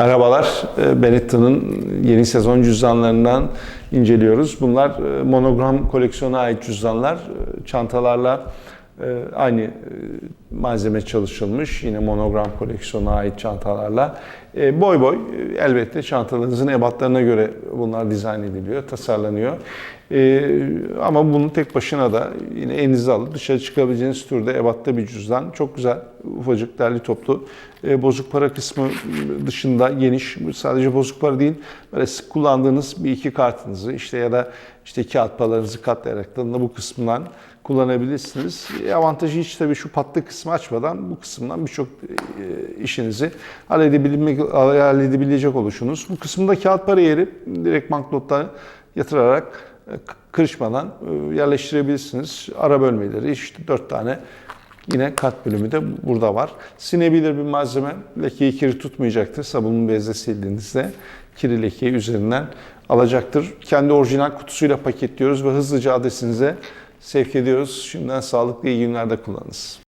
Merhabalar, e, Benetta'nın yeni sezon cüzdanlarından inceliyoruz. Bunlar e, monogram koleksiyona ait cüzdanlar. E, Çantalarla aynı malzeme çalışılmış. Yine monogram koleksiyona ait çantalarla. E, Boy boy e, elbette çantalarınızın ebatlarına göre bunlar dizayn ediliyor, tasarlanıyor. E, Ama bunu tek başına da yine elinize alıp dışarı çıkabileceğiniz türde ebatta bir cüzdan. Çok güzel, ufacık, derli toplu. Bozuk para kısmı dışında geniş, sadece bozuk para değil, böyle sık kullandığınız bir iki kartınızı işte ya da işte kağıt paralarınızı katlayarak da bu kısmından kullanabilirsiniz. Avantajı hiç tabii şu patlı kısmı açmadan bu kısımdan birçok işinizi halledebilmek, halledebilecek oluşunuz. Bu kısımda kağıt para yeri direkt banknotlara yatırarak e, kırışmadan e, yerleştirebilirsiniz. Ara bölmeleri işte dört tane Yine kat bölümü de burada var. Sinebilir bir malzeme. Lekeyi kiri tutmayacaktır. Sabunun bezle sildiğinizde kiri lekeyi üzerinden alacaktır. Kendi orijinal kutusuyla paketliyoruz ve hızlıca adresinize sevk ediyoruz. Şimdiden sağlıklı iyi günlerde kullanınız.